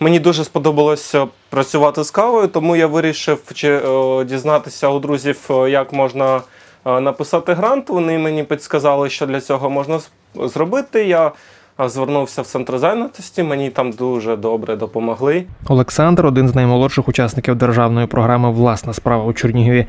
Мені дуже сподобалося працювати з кавою, тому я вирішив чи, е, дізнатися у друзів, е, як можна е, написати грант. Вони мені підсказали, що для цього можна зробити. Я звернувся в центр зайнятості, мені там дуже добре допомогли. Олександр один з наймолодших учасників державної програми Власна справа у Чернігові.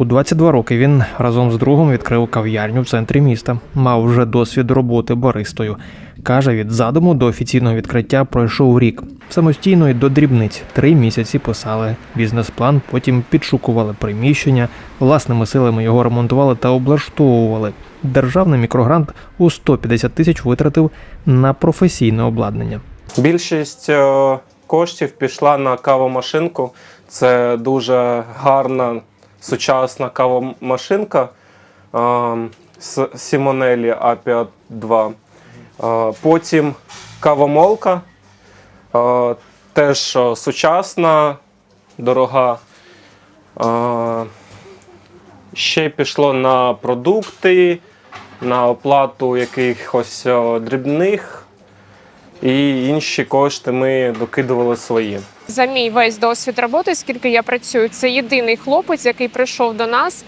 У 22 роки він разом з другом відкрив кав'ярню в центрі міста. Мав вже досвід роботи баристою. Каже, від задуму до офіційного відкриття пройшов рік. Самостійно і до дрібниць три місяці писали бізнес-план, потім підшукували приміщення, власними силами його ремонтували та облаштовували. Державний мікрогрант у 150 тисяч витратив на професійне обладнання. Більшість е, коштів пішла на кавомашинку. Це дуже гарна сучасна кавомашинка з Сімонелі A5 2. Е, Потім кавомолка, теж сучасна, дорога. Ще пішло на продукти, на оплату якихось дрібних і інші кошти ми докидували свої. За мій весь досвід роботи, скільки я працюю, це єдиний хлопець, який прийшов до нас.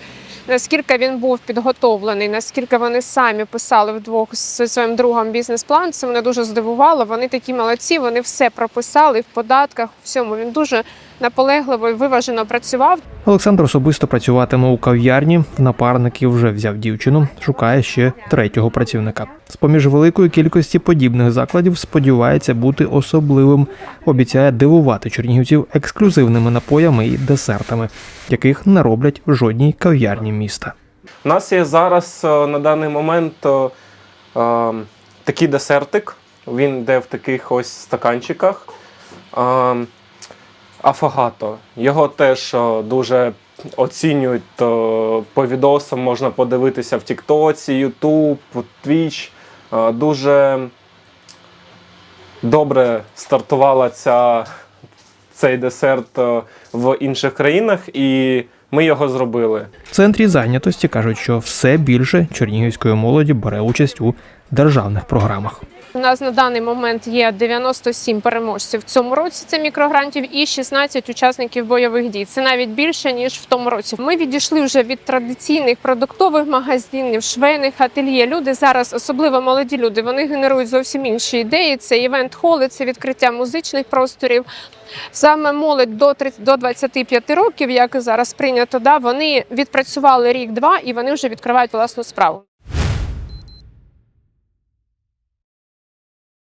Наскільки він був підготовлений, наскільки вони самі писали вдвох зі своїм другом бізнес-план, це мене дуже здивувало. Вони такі молодці, вони все прописали в податках, всьому. Він дуже наполегливо і виважено працював. Олександр особисто працюватиме у кав'ярні. В напарники вже взяв дівчину, шукає ще третього працівника. З поміж великої кількості подібних закладів сподівається бути особливим. Обіцяє дивувати чернігівців ексклюзивними напоями і десертами, яких не роблять в жодній кав'ярні міста. У нас є зараз е, на даний момент е, е, такий десертик. Він йде в таких ось стаканчиках. Е, Афагато. Його теж е, дуже оцінюють е, по відосам, можна подивитися в Тіктоці, Ютуб, Twitch. Е, Дуже добре стартувала ця, цей десерт в інших країнах, і ми його зробили. В центрі зайнятості кажуть, що все більше чернігівської молоді бере участь у державних програмах. У нас на даний момент є 97 переможців в цьому році. Це мікрогрантів і 16 учасників бойових дій. Це навіть більше ніж в тому році. Ми відійшли вже від традиційних продуктових магазинів, швейних ательє. Люди зараз, особливо молоді люди, вони генерують зовсім інші ідеї. Це івент-холи, це відкриття музичних просторів. Саме молодь до 30, до 25 років, як зараз прийнято, да вони відпрацювали рік-два і вони вже відкривають власну справу.